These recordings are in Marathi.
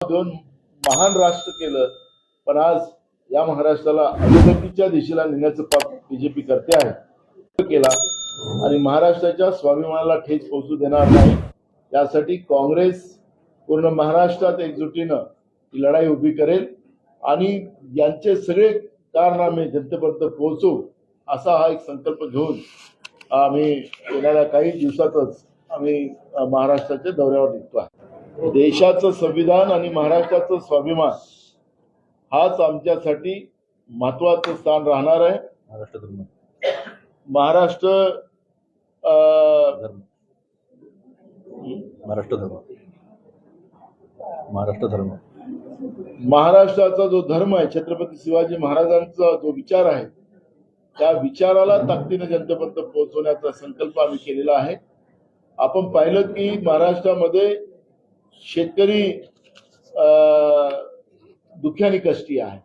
दोन महान राष्ट्र केलं पण आज या महाराष्ट्राला अधोगतीच्या दिशेला नेण्याचं पाप बीजेपी करते आहे. केला आणि महाराष्ट्राच्या स्वाभिमानाला ठेच पोहोचू देणार नाही. त्यासाठी काँग्रेस पूर्ण महाराष्ट्रात एकजुटीनं ही लढाई उभी करेल आणि यांचे सगळे कारनामे जनतेपर्यंत पोहोचू असा हा एक संकल्प घेऊन आम्ही येणाऱ्या काही दिवसातच आम्ही महाराष्ट्राच्या दौऱ्यावर निघतो आहे. देशाचं संविधान आणि महाराष्ट्राचं स्वाभिमान हाच आमच्यासाठी महत्वाचं स्थान राहणार आहे. महाराष्ट्र धर्म महाराष्ट्र धर्म महाराष्ट्र धर्म. महाराष्ट्र धर्म. महाराष्ट्राचा जो धर्म आहे छत्रपती शिवाजी महाराजांचा जो विचार आहे त्या विचाराला ताकदीने जनतेपर्यंत पोहोचवण्याचा संकल्प आम्ही केलेला आहे. आपण पाहिलं की महाराष्ट्रामध्ये शेतकरी दुःखाने कष्टी आहे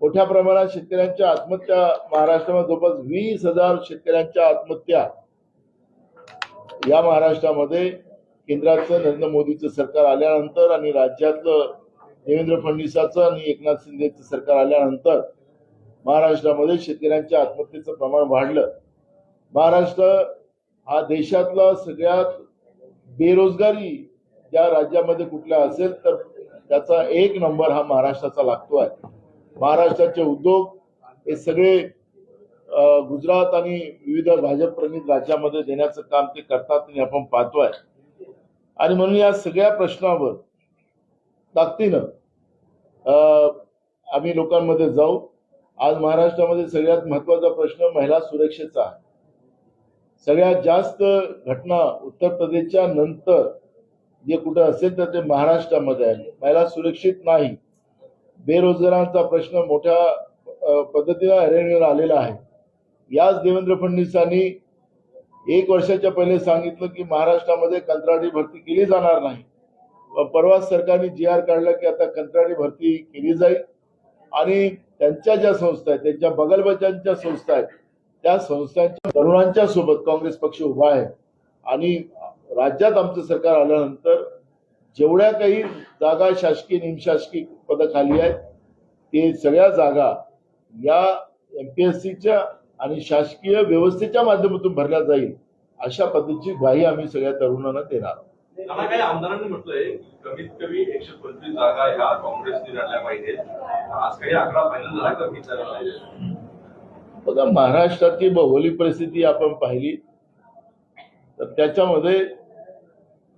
मोठ्या प्रमाणात शेतकऱ्यांच्या आत्महत्या महाराष्ट्रामध्ये जवळपास वीस हजार शेतकऱ्यांच्या आत्महत्या या महाराष्ट्रामध्ये केंद्राचं नरेंद्र मोदीचं सरकार आल्यानंतर आणि राज्यातलं देवेंद्र फडणवीसाचं आणि एकनाथ शिंदेचं सरकार आल्यानंतर महाराष्ट्रामध्ये शेतकऱ्यांच्या आत्महत्येचं प्रमाण वाढलं. महाराष्ट्र हा देशातला सगळ्यात बेरोजगारी ज्या राज्यामध्ये कुठल्या असेल तर त्याचा एक नंबर हा महाराष्ट्राचा लागतो आहे. महाराष्ट्राचे उद्योग हे सगळे गुजरात आणि विविध भाजप प्रणित राज्यामध्ये देण्याचं काम ते करतात आणि आपण पाहतोय. आणि म्हणून या सगळ्या प्रश्नावर ताकदीनं आम्ही लोकांमध्ये जाऊ. आज महाराष्ट्रामध्ये सगळ्यात महत्त्वाचा प्रश्न महिला सुरक्षेचा आहे. सगळ्यात जास्त घटना उत्तर प्रदेशच्या नंतर जे कुठं असेल तर ते महाराष्ट्रामध्ये आहे. महिला सुरक्षित नाही. बेरोजगारांचा प्रश्न मोठ्या अ, पद्धतीनं आलेला आहे. याच देवेंद्र फडणवीसांनी एक वर्षाच्या पहिले सांगितलं की महाराष्ट्रामध्ये कंत्राटी भरती केली जाणार नाही. परवा सरकारने जी आर काढला की आता कंत्राटी भरती केली जाईल. आणि त्यांच्या ज्या संस्था आहेत त्यांच्या बगलबच्चांच्या संस्था आहेत त्या संस्थांच्या तरुणांच्या सोबत काँग्रेस पक्ष उभा आहे. आणि राज्यात आमचं सरकार आल्यानंतर जेवढ्या काही जागा शासकीय निमशासकीय पदं खाली आहेत ते सगळ्या जागा या एमपीएससीच्या आणि शासकीय व्यवस्थेच्या माध्यमातून भरल्या जाईल अशा पद्धतीची ग्वाही आम्ही सगळ्या तरुणांना देणार काही आमदारांनी म्हटलंय कमीत कमी एकशे पंचवीस जागा ह्या काँग्रेसने लढल्या आज काही आकडा फायनल झाला बघा महाराष्ट्राची भौगोलिक परिस्थिती आपण पाहिली. तर त्याच्यामध्ये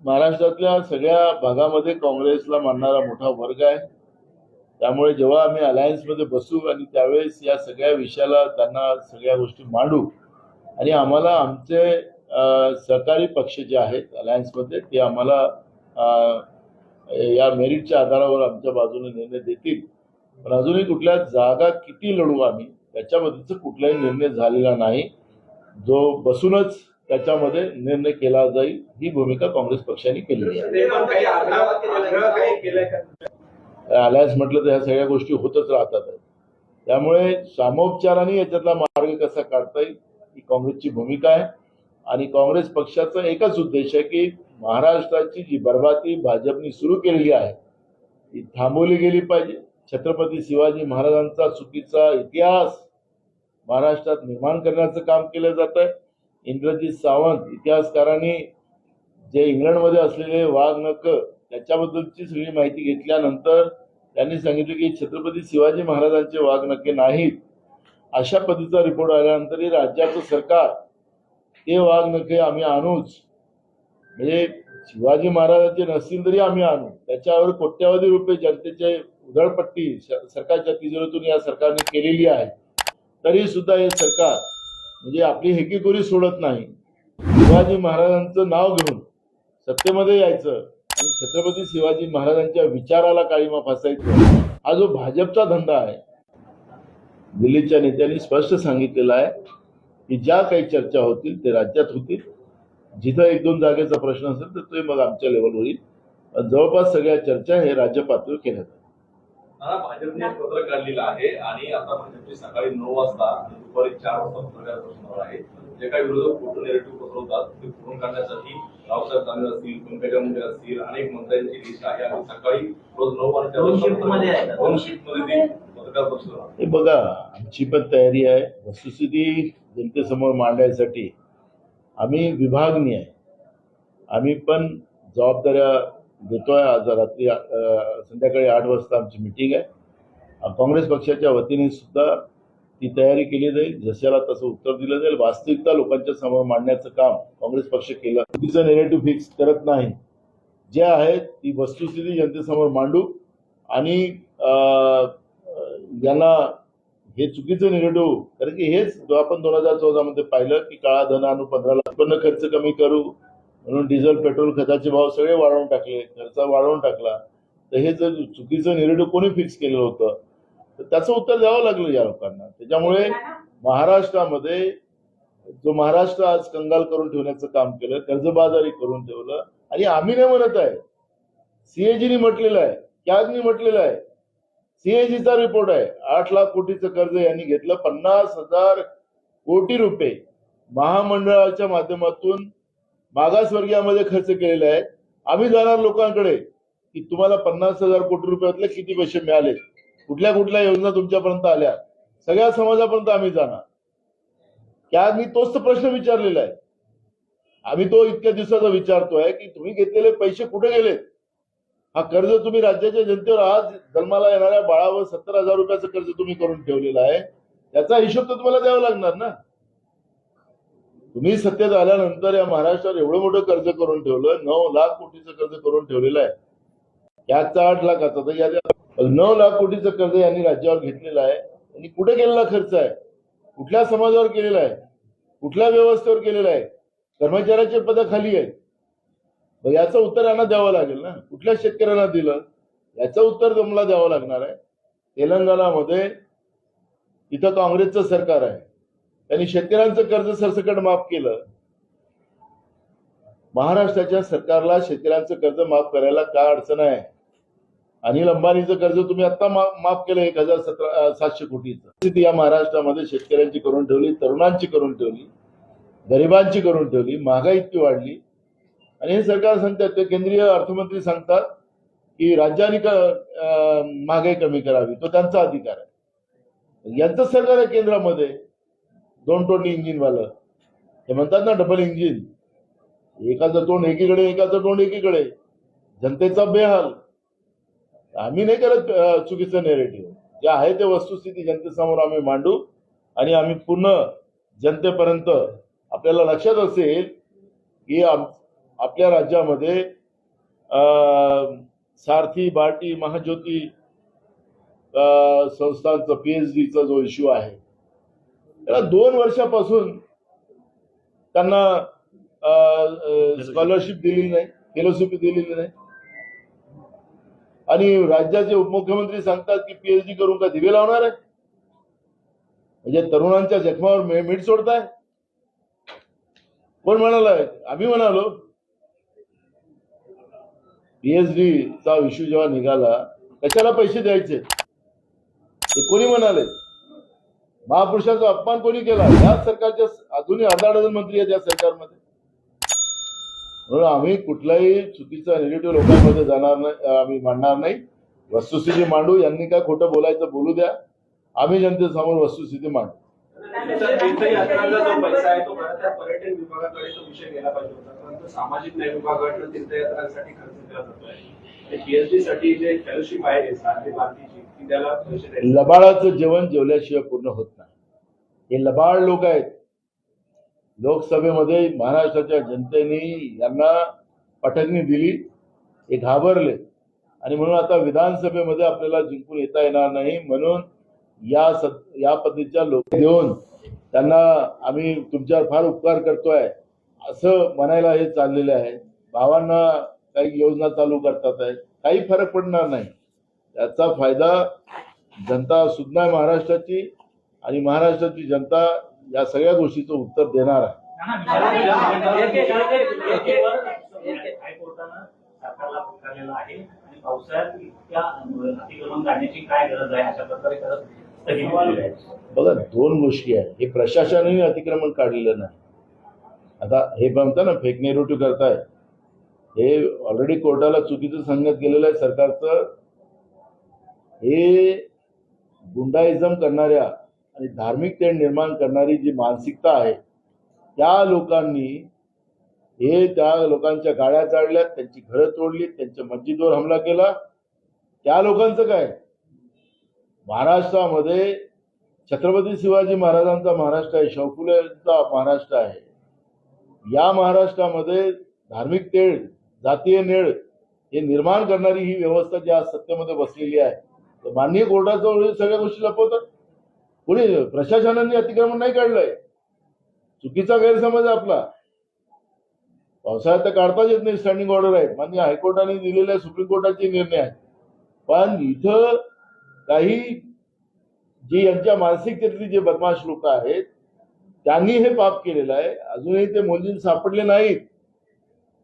महाराष्ट्रातल्या सगळ्या भागामध्ये काँग्रेसला मानणारा मोठा वर्ग आहे. त्यामुळे जेव्हा आम्ही अलायन्समध्ये बसू आणि त्यावेळेस या सगळ्या विषयाला त्यांना सगळ्या गोष्टी मांडू आणि आम्हाला आमचे सहकारी पक्ष जे आहेत अलायन्समध्ये ते आम्हाला या मेरिटच्या आधारावर आमच्या बाजूने निर्णय देतील. पण अजूनही कुठल्या जागा किती लढू आम्ही त्याच्याबद्दलचा कुठलाही निर्णय झालेला नाही. जो बसूनच त्याच्यामध्ये निर्णय केला जाईल ही भूमिका काँग्रेस पक्षाने केलेली आहे. अलायन्स म्हटलं तर ह्या सगळ्या गोष्टी होतच राहतात. त्यामुळे सामोपचाराने याच्यातला मार्ग कसा काढता येईल ही काँग्रेसची भूमिका आहे. आणि काँग्रेस पक्षाचा एकच उद्देश आहे की महाराष्ट्राची जी बरबादी भाजपने सुरू केलेली आहे ती थांबवली गेली पाहिजे. छत्रपती शिवाजी महाराजांचा चुकीचा इतिहास महाराष्ट्रात निर्माण करण्याचं काम केलं जात आहे इंद्रजित सावंत इतिहासकारांनी जे इंग्लंडमध्ये असलेले वाघ नक त्याच्याबद्दलची सगळी माहिती घेतल्यानंतर त्यांनी सांगितलं की छत्रपती शिवाजी महाराजांचे वाघ नाहीत. अशा पद्धतीचा रिपोर्ट आल्यानंतरही राज्याचं सरकार ते वाघ नके आम्ही आणूच. म्हणजे शिवाजी महाराजांचे नसतील तरी आम्ही आणू. त्याच्यावर कोट्यावधी रुपये जनतेचे उधळपट्टी सरकारच्या तिजोरीतून या सरकारने केलेली आहे. तरी सुद्धा हे सरकार म्हणजे आपली हेकीकोरी सोडत नाही. शिवाजी महाराजांचं नाव घेऊन सत्तेमध्ये यायचं आणि छत्रपती शिवाजी महाराजांच्या विचाराला काळीमा फासायचं हा जो भाजपचा धंदा आहे. दिल्लीच्या नेत्यांनी स्पष्ट सांगितलेलं आहे की ज्या काही चर्चा होतील ते राज्यात होतील. जिथं एक दोन जागेचा प्रश्न असेल तर ते मग आमच्या लेवलवर होईल जवळपास सगळ्या चर्चा हे राज्य पातळीवर केल्या जातात. भाजपने एक पत्रक काढलेलं आहे आणि आता भाजपची सकाळी नऊ वाजता दुपारी चार वाजता पत्रकार प्रश्नावर आहे. जे काही विरोधक खोटं नेरेटिव्ह पसरवतात ते पूर्ण करण्यासाठी रावसाहेब दानवे असतील पंकजा मुंडे असतील अनेक मंत्र्यांची लिस्ट आहे. आणि सकाळी रोज नऊ वाजता दोन शिफ्टमध्ये ती पत्रकार हे बघा आमची पण तयारी आहे. वस्तुस्थिती जनतेसमोर मांडण्यासाठी आम्ही विभागणी आहे. आम्ही पण जबाबदाऱ्या घेतोय आज रात्री संध्याकाळी आठ वाजता आमची मिटिंग आहे. काँग्रेस पक्षाच्या वतीने सुद्धा ती तयारी केली जाईल. जशाला तसं उत्तर दिलं जाईल. वास्तविकता लोकांच्या समोर मांडण्याचं काम काँग्रेस पक्ष केलं. तिचं नेगेटिव्ह फिक्स करत नाही. जे आहे ती वस्तुस्थिती जनतेसमोर मांडू आणि अं, यांना हे चुकीचं निगेटिव्ह कारण की हेच आपण दोन हजार चौदा मध्ये पाहिलं की काळा धन आणू पंधराला उत्पन्न खर्च कमी करू म्हणून डिझेल पेट्रोल खताचे भाव सगळे वाढवून टाकले खर्च वाढवून टाकला. तर हे जर चुकीचं निगेटिव्ह कोणी फिक्स केलं होतं तर त्याचं उत्तर द्यावं लागलं या लोकांना. त्याच्यामुळे महाराष्ट्रामध्ये जो महाराष्ट्र आज कंगाल करून ठेवण्याचं काम केलं कर्जबाजारी करून ठेवलं आणि आम्ही नाही म्हणत आहे. सीएजीनी म्हटलेलं आहे कॅगनी म्हटलेलं आहे. सीएजीचा रिपोर्ट आहे आठ लाख कोटीचं कर्ज यांनी घेतलं पन्नास हजार कोटी रुपये महामंडळाच्या माध्यमातून मागासवर्गीयामध्ये खर्च केलेला आहे. आम्ही जाणार लोकांकडे की तुम्हाला पन्नास हजार कोटी रुपयातले किती पैसे मिळाले? कुठल्या कुठल्या योजना तुमच्यापर्यंत आल्या? सगळ्या समाजापर्यंत आम्ही जाणार. कॅगनी तोच प्रश्न विचारलेला आहे. आम्ही तो इतक्या दिवसाचा विचारतोय की तुम्ही घेतलेले पैसे कुठे गेलेत हा कर्ज तुम्ही राज्याच्या जनतेवर आज जन्माला येणाऱ्या बाळावर सत्तर हजार रुपयाचं कर्ज तुम्ही करून ठेवलेलं आहे. त्याचा हिशोब तर तुम्हाला द्यावा लागणार ना? तुम्ही सत्तेत आल्यानंतर या महाराष्ट्रावर एवढं मोठं कर्ज करून ठेवलं नऊ लाख कोटीचं कर्ज करून ठेवलेलं आहे. याचा आठ लाखाचा तर या नऊ लाख कोटीचं कर्ज यांनी राज्यावर घेतलेलं आहे. आणि कुठे केलेला खर्च आहे? कुठल्या समाजावर केलेला आहे? कुठल्या व्यवस्थेवर केलेला आहे? कर्मचाऱ्याचे पद खाली आहेत. मग याचं उत्तर यांना द्यावं लागेल ना? कुठल्या शेतकऱ्यांना दिलं? याचं उत्तर तुम्हाला द्यावं लागणार आहे. तेलंगणामध्ये इथं काँग्रेसचं सरकार आहे. त्यांनी शेतकऱ्यांचं कर्ज सरसकट माफ केलं. महाराष्ट्राच्या सरकारला शेतकऱ्यांचं कर्ज माफ करायला काय अडचण आहे? अनिल अंबानीचं कर्ज तुम्ही आता माफ केलं एक हजार सतरा सातशे कोटीचं. स्थिती या महाराष्ट्रामध्ये शेतकऱ्यांची करून ठेवली तरुणांची करून ठेवली गरिबांची करून ठेवली महागाई इतकी वाढली. आणि हे सरकार सांगतात ते केंद्रीय अर्थमंत्री सांगतात की राज्यांनी महागाई कमी करावी तो त्यांचा अधिकार आहे. यांचं सरकार आहे केंद्रामध्ये. दोन टोनी इंजिनवालं हे म्हणतात ना डबल इंजिन एकाचं तोंड एकीकडे एकाचं तोंड एकीकडे. जनतेचा बेहाल. आम्ही नाही करत चुकीचं नेरेटिव्ह जे आहे ते वस्तुस्थिती जनतेसमोर आम्ही मांडू आणि आम्ही पुन्हा जनतेपर्यंत आपल्याला लक्षात असेल की आपल्या राज्यामध्ये अं, सारथी बार्टी महाज्योती अं, संस्थांचा पीएचडीचा जो इश्यू आहे त्याला दोन वर्षापासून त्यांना स्कॉलरशिप दिलेली नाही फेलोशिप दिलेली नाही. आणि राज्याचे उपमुख्यमंत्री सांगतात की पीएचडी करून का दिवे लावणार आहे? म्हणजे तरुणांच्या जखमावर मीठ सोडताय? कोण म्हणाला? आम्ही म्हणालो पीएचडी चा इश्यू जेव्हा निघाला कशाला पैसे द्यायचे? कोणी म्हणाले? महापुरुषाचा अपमान कोणी केला? या सरकारच्या अजूनही अर्धा डझन मंत्री आहेत या सरकारमध्ये. म्हणून आम्ही कुठलाही चुकीचा निगेटिव्ह लोकांमध्ये जाणार नाही आम्ही मांडणार नाही. वस्तुस्थिती मांडू. यांनी काय खोटं बोलायचं बोलू द्या. आम्ही जनतेसमोर वस्तुस्थिती मांडू. तीर्थयात्रांचा जो पैसा आहे तो पर्यटन विभागाकडे तो विषय गेला पाहिजे होता परंतु सामाजिक न्याय विभागाकडे तीर्थयात्रांसाठी खर्च केला जातोय. आणि पीएचडी साठी जे फेलोशिप आहे सारथी भारतीची लबाळाचं जेवण जेवल्याशिवाय पूर्ण होत नाही. हे लबाळ लोक आहेत. लोकसभेमध्ये महाराष्ट्राच्या जनतेने यांना पटकणी दिली. हे घाबरले. आणि म्हणून आता विधानसभेमध्ये आपल्याला जिंकून येता येणार नाही. म्हणून या सत या पद्धतीच्या लोक देऊन त्यांना आम्ही तुमच्यावर फार उपकार करतोय. असं म्हणायला हे चाललेले आहे. भावांना काही योजना चालू करतात आहे काही फरक पडणार नाही. त्याचा फायदा जनता सुद्धा आहे महाराष्ट्राची आणि महाराष्ट्राची जनता या सगळ्या गोष्टीचं उत्तर देणार आहे. बघा दोन गोष्टी आहेत. हे प्रशासनाने अतिक्रमण काढलेलं नाही. आता हे पण म्हणता ना फेक नेरेटिव्ह करताय. हे ऑलरेडी कोर्टाला चुकीचं सांगण्यात गेलेलं आहे सरकारचं हे गुंडाइझम करणाऱ्या आणि धार्मिक तेढ निर्माण करणारी जी मानसिकता आहे त्या लोकांनी हे त्या लोकांच्या गाड्या जाळल्यात त्यांची घरं तोडली त्यांच्या मस्जिदवर हमला केला. त्या लोकांचं काय? महाराष्ट्रामध्ये छत्रपती शिवाजी महाराजांचा महाराष्ट्र आहे शाहफुलेचा महाराष्ट्र आहे. या महाराष्ट्रामध्ये धार्मिक तेढ जातीय नेळ हे निर्माण करणारी ही व्यवस्था जी आज सत्तेमध्ये बसलेली आहे तर माननीय कोर्टाजवळ सगळ्या गोष्टी लपवतात. कोणी प्रशासनाने अतिक्रमण नाही काढलंय. चुकीचा गैरसमज आपला. पावसाळ्यात तर काढताच येत नाही स्टँडिंग ऑर्डर आहेत. मान्य हायकोर्टाने दिलेल्या सुप्रीम कोर्टाचे निर्णय आहेत. पण इथं काही जी यांच्या मानसिकतेतली जे बदमाश लोक आहेत त्यांनी हे पाप केलेलं आहे. अजूनही ते मोदींना सापडले नाहीत.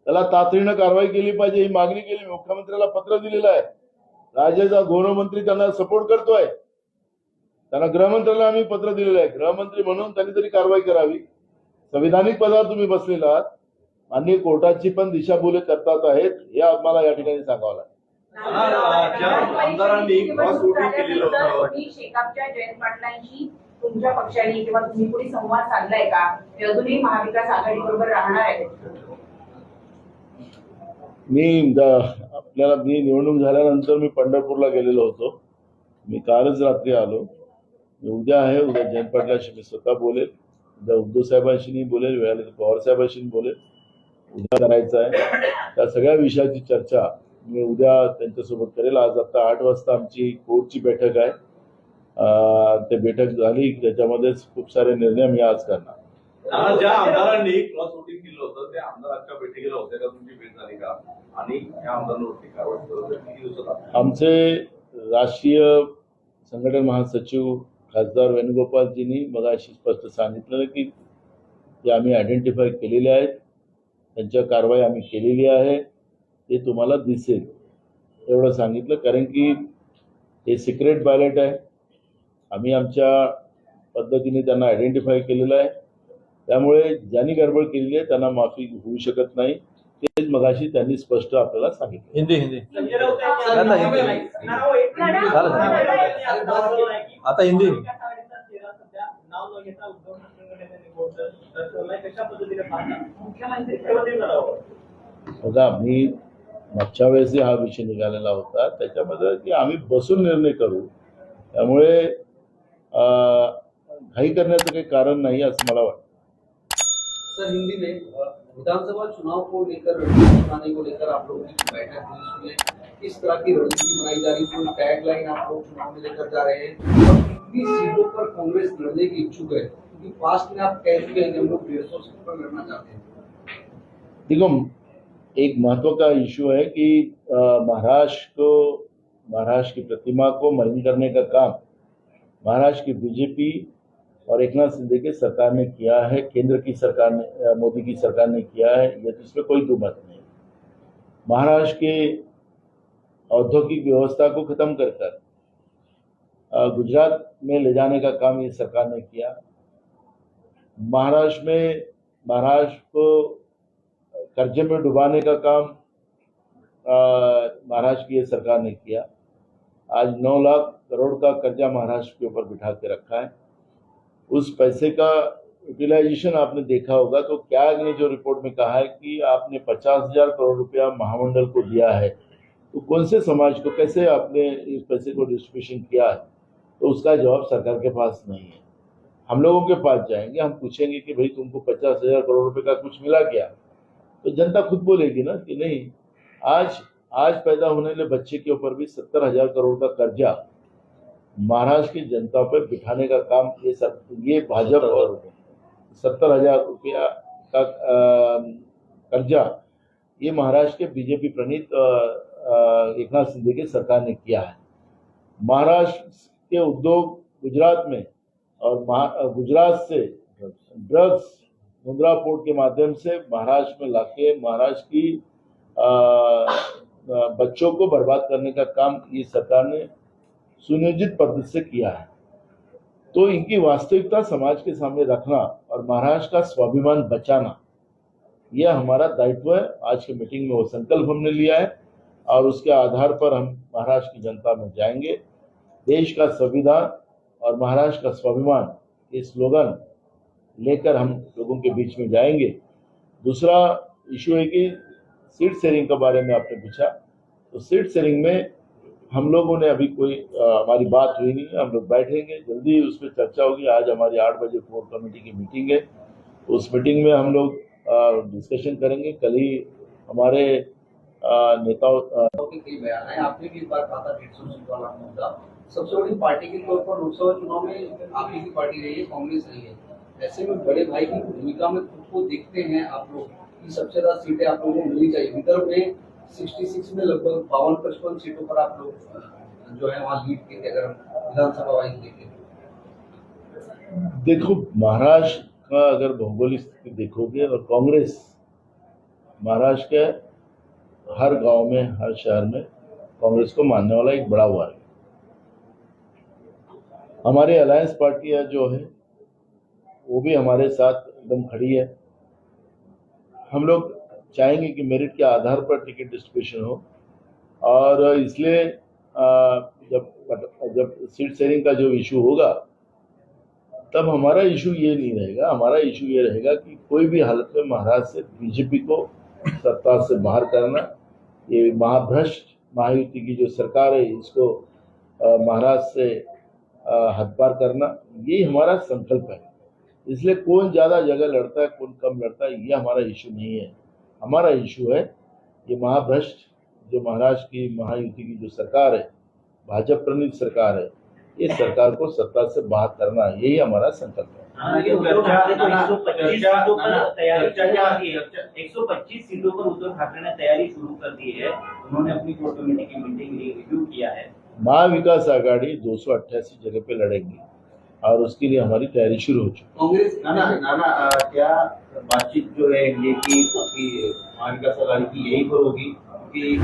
त्याला तातडीनं कारवाई केली पाहिजे ही मागणी केली. मुख्यमंत्र्याला पत्र दिलेलं आहे. राज्याचा गृहमंत्री त्यांना सपोर्ट करतोय. त्यांना गृहमंत्र्याला आम्ही पत्र दिलेलं आहे. गृहमंत्री म्हणून त्यांनी तरी कारवाई करावी. संविधानिक पदावर तुम्ही बसलेला आहात. माननीय कोर्टाची पण दिशाभूल करतात आहेत. हे आम्हाला या ठिकाणी सांगावं लागेल. मला, ज्या आमदारांनी क्रॉस वोटिंग केलेलं होतं. तुम्ही शेकापच्या जयंत पाटलांशी तुमच्या पक्षाने किंवा तुम्ही कोणी संवाद साधलाय का? ते अजूनही महाविकास आघाडी बरोबर राहणार आहे. मी आपल्याला मी निवडणूक झाल्यानंतर मी पंढरपूरला गेलेलो होतो. मी कालच रात्री आलो. मी उद्या आहे उद्या जयंत पाटलाशी मी स्वतः बोलेल. उद्या उद्धव साहेबांशी बोलेल वेळाला पवार साहेबांशी बोलेल. उद्या करायचं आहे. त्या सगळ्या विषयाची चर्चा मी उद्या त्यांच्यासोबत करेल. आज आता आठ वाजता आमची कोर्टची बैठक आहे. ते बैठक झाली. त्याच्यामध्येच खूप सारे निर्णय मी आज करणार. नाना, ज्या आमदारांनी क्रॉस वोटिंग केलं होतं त्या आमदारांच्या बैठकीला होत्या का? तुमची भेट झाली का? आणि त्या आमदारांवरती कारवाई करत किती दिवसात आमचे? राष्ट्रीय संघटन महासचिव खासदार वेणुगोपालजींनी मग अशी स्पष्ट सांगितलं की ते आम्ही आयडेंटिफाय केलेले आहेत त्यांच्या कारवाई आम्ही केलेली आहे ते तुम्हाला दिसेल. एवढं सांगितलं कारण की हे सिक्रेट बॅलेट आहे. आम्ही आमच्या पद्धतीने त्यांना आयडेंटिफाय केलेलं आहे. त्यामुळे ज्यांनी गडबड केलेली आहे त्यांना माफी होऊ शकत नाही. तेच मगाशी त्यांनी स्पष्ट आपल्याला सांगितलं. हिंदी हिंदी. आता हिंदी. बघा मी मागच्या वेळेसही हा विषय निघालेला होता. त्याच्यामध्ये की आम्ही बसून निर्णय करू. त्यामुळे घाई करण्याचं काही कारण नाही असं मला वाटतं. सर, हिंदी में विधानसभा चुनाव को लेकर बनाने को लेकर आप लोगों की बैठक हुई उसमें किस तरह की रणनीति बनाई जा रही है टैगलाइन आप लोग चुनाव में लेकर जा रहे हैं, और कितनी सीटों पर कांग्रेस लड़ने की इच्छुक है, क्योंकि पास्ट में आप कह चुके हैं हम लोग डेढ़ सौ सीट पर लड़ना चाहते हैं। देखो, एक महत्व का इशू है कि महाराष्ट्र को, महाराष्ट्र की प्रतिमा को मलिन करने का काम, महाराष्ट्र की बीजेपी और एक नाथ शिंदे की सरकार ने किया है, केंद्र की सरकार ने मोदी की सरकार ने किया है, ये तो इसमें कोई दो मत नहीं महाराष्ट्र के औद्योगिक व्यवस्था को खत्म कर कर गुजरात में ले जाने का काम ये सरकार ने किया। महाराष्ट्र में, महाराष्ट्र को कर्जे में डुबाने का काम महाराष्ट्र की सरकार ने किया। आज नौ लाख करोड़ का कर्जा महाराष्ट्र के ऊपर बिठा के रखा है। उस पैसे का यूटिलाइजेशन आपने देखा होगा तो क्या ने जो रिपोर्ट में कहा है कि आपने पचास हज़ार करोड़ रुपया महामंडल को दिया है तो कौन से समाज को, कैसे आपने इस पैसे को डिस्ट्रीब्यूशन किया है? तो उसका जवाब सरकार के पास नहीं है। हम लोगों के पास जाएँगे, हम पूछेंगे कि भाई तुमको पचास हज़ार करोड़ रुपए का कुछ मिला क्या? तो जनता खुद बोलेगी ना कि नहीं, आज आज पैदा होने वाले बच्चे के ऊपर भी सत्तर हज़ार करोड़ का कर्जा महाराष्ट्र की जनता पर बिठाने का काम ये सब ये भाजपा और सत्तर हज़ार रुपया का कर्जा ये महाराष्ट्र के बीजेपी प्रणीत एक नाथ शिंदे की सरकार ने किया है। महाराष्ट्र के उद्योग गुजरात में और गुजरात से ड्रग्स मुद्रा पोर्ट के माध्यम से महाराष्ट्र में लाके महाराष्ट्र की अ, बच्चों को बर्बाद करने का काम ये सरकार ने सुनियोजित पद्धति से किया है। तो इनकी वास्तविकता समाज के सामने रखना और महाराष्ट्र का स्वाभिमान बचाना, यह हमारा दायित्व है। आज की मीटिंग में वो संकल्प हमने लिया है और उसके आधार पर हम महाराष्ट्र की जनता में जाएँगे। देश का संविधान और महाराष्ट्र का स्वाभिमान, ये स्लोगन लेकर हम लोगों के बीच में जाएँगे। दूसरा इशू है कि सीट शेयरिंग के बारे में आपने पूछा तो सीट शेयरिंग में हम लोगों ने अभी कोई हमारी बात हुई नहीं है, हम लोग बैठेंगे, जल्दी उस पर चर्चा होगी। आज हमारी आठ बजे कोर कमेटी की मीटिंग है। उस मीटिंग में हम लोग डिस्कशन करेंगे। कल ही हमारे नेताओं के आपने भी बार कहा था, डेढ़ सौ सीट वाला मुद्दा। सबसे बड़ी पार्टी के तौर पर लोकसभा चुनाव में आप ही की पार्टी रही है कांग्रेस रही है ऐसे में बड़े भाई की भूमिका में खुद को देखते हैं आप लोग कि सबसे ज़्यादा सीटें आप लोगों को मिलनी चाहिए। विदर्भ में 66 में लगभग बावन, पचपन सीटों पर आप लोग जो है वहाँ लीड किए थे, अगर विधानसभा वाइज देखें देखो, महाराष्ट्र का अगर भौगोलिक स्थिति देखोगे और कांग्रेस, महाराष्ट्र के हर गाँव में, हर शहर में कांग्रेस को मानने वाला एक बड़ा वर्ग हमारी अलायंस पार्टियाँ जो है, वो भी हमारे साथ एकदम खड़ी है। हम लोग चाहेंगे कि मेरिट के आधार पर टिकट डिस्ट्रीब्यूशन हो। और इसलिए जब जब सीट शेयरिंग का जो इशू होगा, तब हमारा इशू ये नहीं रहेगा। हमारा इशू ये रहेगा कि कोई भी हालत में महाराष्ट्र से बीजेपी को सत्ता से बाहर करना, ये महाभ्रष्ट महायुति की जो सरकार है, इसको महाराष्ट्र से हदपार करना, ये हमारा संकल्प है। इसलिए कौन ज़्यादा जगह लड़ता है, कौन कम लड़ता है, ये हमारा इशू नहीं है। हमारा इशू है ये महाभ्रष्ट जो महाराष्ट्र की महायुति की जो सरकार है भाजपा प्रणीत सरकार है ये सरकार को सत्ता से बाहर करना यही हमारा संकल्प है। हाँ, तो 125 चर्चा- सीटों पर ना, ना, तैयारी चर्चा शुरू क्या- कर दी है? 125 सीटों पर उद्धव ठाकरे ने तैयारी शुरू कर दी है। उन्होंने अपनी कोर कमेटी की मीटिंग रिव्यू किया है। महाविकास आघाड़ी दो सौ अट्ठासी जगह पे लड़ेगी। और उसके लिए हमारी तैयारी शुरू हो चुकी कांग्रेस नाना नाना अ, क्या बातचीत जो है ये की आपकी महाविकास आघाड़ी की यही पर होगी कि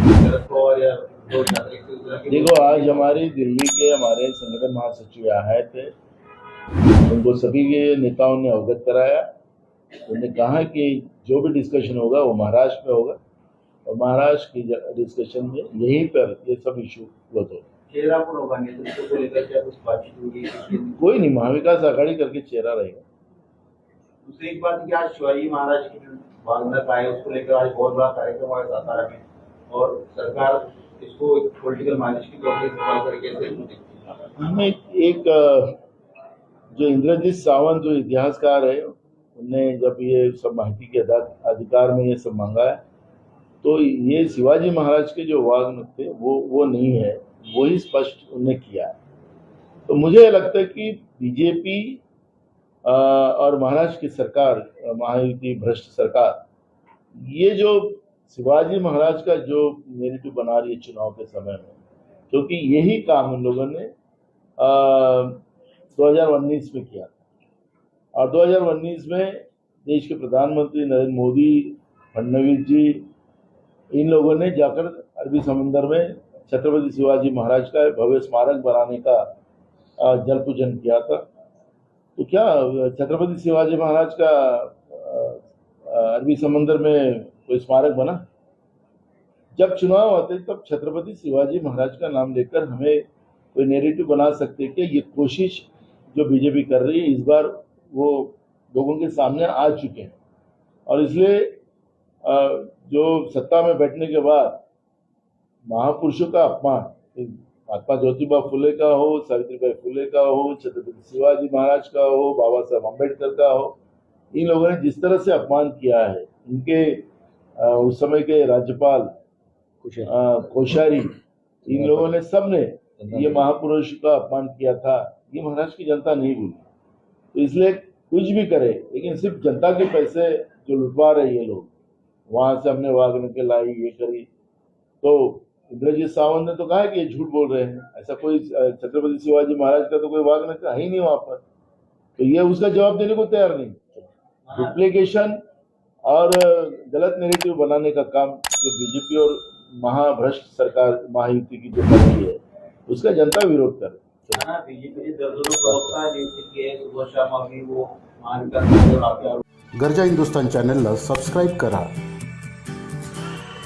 देखो आज हमारी दिल्ली के हमारे संगठन महासचिव आए थे। उनको सभी के नेताओं ने अवगत कराया। उन्होंने कहा कि जो भी डिस्कशन होगा वो महाराष्ट्र में होगा। और महाराष्ट्र की डिस्कशन में यहीं पर ये सब इशू क्लोज होगा चेहरा होगा? नेतृत्व को लेकर क्या कुछ बातचीत होगी कोई नहीं महाविकास आघाड़ी करके चेहरा रहेगा। दूसरी एक बात कि आज शिवाजी महाराज की जो वांगनक आए उसको लेकर आज बहुत बड़ा कार्यक्रम सातारा में। और सरकार इसको एक पॉलिटिकल की तौर पर इस्तेमाल करके कैसे हमें एक जो इंद्रजीत सावंत जो इतिहासकार है उनने जब ये सब माहिती के अधिकार में ये सब मांगा है तो ये शिवाजी महाराज के जो वाग्न थे वो वो नहीं है। वही स्पष्ट उन्हें किया है। तो मुझे लगता है कि बीजेपी और महाराष्ट्र की सरकार महायुति, भ्रष्ट सरकार, ये जो शिवाजी महाराज का जो नेरेटिव बना रही है चुनाव के समय में, क्योंकि यही काम उन लोगों ने दो हज़ार उन्नीस में किया था। और 2019 में देश के प्रधानमंत्री नरेंद्र मोदी फडनवीस जी, इन लोगों ने जाकर अरबी समुंदर में छत्रपति शिवाजी महाराज का भव्य स्मारक बनाने का जल पूजन किया था। तो क्या छत्रपति शिवाजी महाराज का अरबी समुंदर में कोई स्मारक बना? जब चुनाव आते तब छत्रपति शिवाजी महाराज का नाम लेकर हमें कोई नेरेटिव बना सकते कि ये कोशिश जो बीजेपी कर रही है, इस बार वो लोगों के सामने आ चुके हैं। और इसलिए जो सत्ता में बैठने के बाद महापुरुषों का अपमान। महात्मा ज्योतिबा फुले का हो सावित्रीबाई फुले का हो छत्रपति शिवाजी महाराज का हो बाबा साहब अंबेडकर का हो इन लोगों ने जिस तरह से अपमान किया है इनके उस समय के राज्यपाल कोश्यारी। इन लोगों ने सबने ये महापुरुष का अपमान किया था। ये महाराष्ट्र की जनता नहीं भूली। तो इसलिए कुछ भी करे लेकिन सिर्फ़ जनता के पैसे जो लुटवा रहे ये लोग वहाँ से हमने वागन के लाई ये करी। तो इंद्रजीत सावंत ने तो कहा कि ये झूठ बोल रहे हैं। ऐसा कोई छत्रपति शिवाजी महाराज का तो कोई वागन का है ही नहीं वहाँ पर। तो ये उसका जवाब देने को तैयार नहीं। डुप्लीकेशन और गलत नेरेटिव बनाने का काम जो बीजेपी और महाभ्रष्ट सरकार महायुति की जो कर रही है उसका जनता विरोध कर है। गरजा हिंदुस्तान चॅनलला सबस्क्राईब करा।